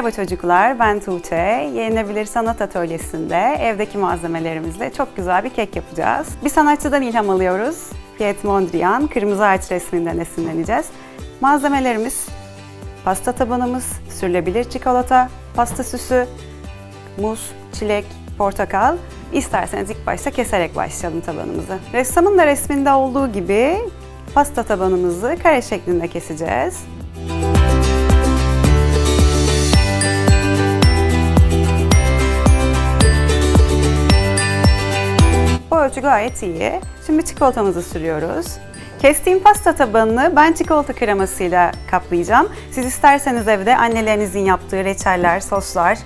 Merhaba çocuklar, ben Tuğçe. Yenilebilir Sanat Atölyesi'nde evdeki malzemelerimizle çok güzel bir kek yapacağız. Bir sanatçıdan ilham alıyoruz. Piet Mondrian, Kırmızı Ağaç resminden esinleneceğiz. Malzemelerimiz pasta tabanımız, sürülebilir çikolata, pasta süsü, muz, çilek, portakal. İsterseniz ilk başta keserek başlayalım tabanımızı. Ressamın da resminde olduğu gibi pasta tabanımızı kare şeklinde keseceğiz. Bu ölçü gayet iyi. Şimdi çikolatamızı sürüyoruz. Kestiğim pasta tabanını ben çikolata kremasıyla kaplayacağım. Siz isterseniz evde annelerinizin yaptığı reçeller, soslar,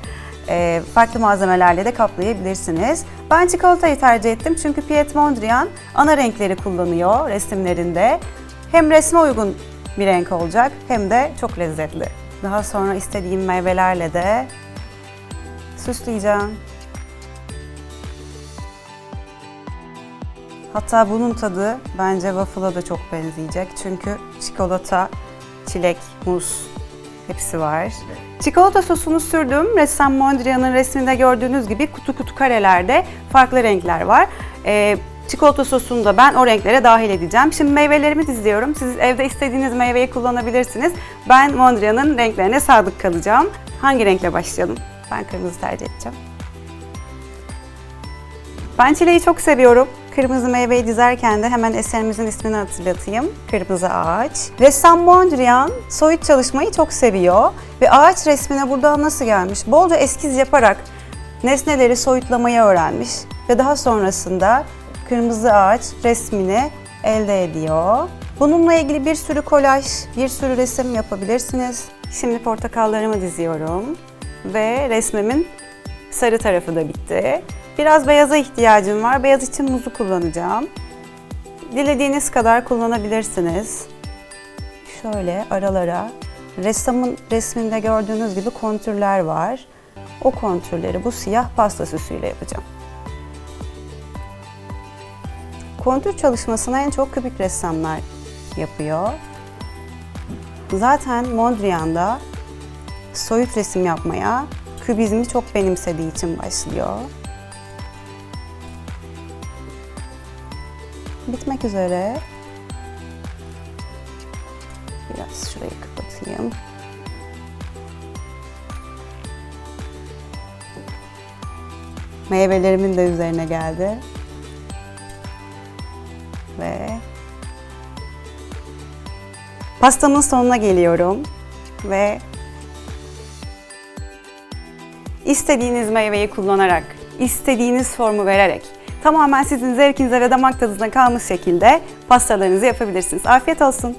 e, farklı malzemelerle de kaplayabilirsiniz. Ben çikolatayı tercih ettim çünkü Piet Mondrian ana renkleri kullanıyor resimlerinde. Hem resme uygun bir renk olacak hem de çok lezzetli. Daha sonra istediğim meyvelerle de süsleyeceğim. Hatta bunun tadı bence waffle'a da çok benzeyecek. Çünkü çikolata, çilek, muz hepsi var. Çikolata sosunu sürdüm. Ressam Mondrian'ın resminde gördüğünüz gibi kutu kutu karelerde farklı renkler var. Ee, çikolata sosunu da ben o renklere dahil edeceğim. Şimdi meyvelerimi diziyorum. Siz evde istediğiniz meyveyi kullanabilirsiniz. Ben Mondrian'ın renklerine sadık kalacağım. Hangi renkle başlayalım? Ben kırmızı tercih edeceğim. Ben çileği çok seviyorum. Kırmızı meyveyi dizerken de hemen eserimizin ismini hatırlatayım. Kırmızı ağaç. Ressam Mondrian soyut çalışmayı çok seviyor. Ve ağaç resmine burada nasıl gelmiş? Bolca eskiz yaparak nesneleri soyutlamayı öğrenmiş. Ve daha sonrasında kırmızı ağaç resmini elde ediyor. Bununla ilgili bir sürü kolaj, bir sürü resim yapabilirsiniz. Şimdi portakallarımı diziyorum. Ve resmimin sarı tarafı da bitti. Biraz beyaza ihtiyacım var. Beyaz için muzu kullanacağım. Dilediğiniz kadar kullanabilirsiniz. Şöyle aralara ressamın resminde gördüğünüz gibi kontürler var. O kontürleri bu siyah pasta süsüyle yapacağım. Kontür çalışmasını en çok kübik ressamlar yapıyor. Zaten Mondrian'da soyut resim yapmaya kübizmi çok benimsediği için başlıyor. Bitmek üzere. Biraz şurayı kapatayım. Meyvelerimin de üzerine geldi. Ve pastamın sonuna geliyorum. Ve istediğiniz meyveyi kullanarak, istediğiniz formu vererek tamamen sizin zevkinize ve damak tadınıza kalmış şekilde pastalarınızı yapabilirsiniz. Afiyet olsun.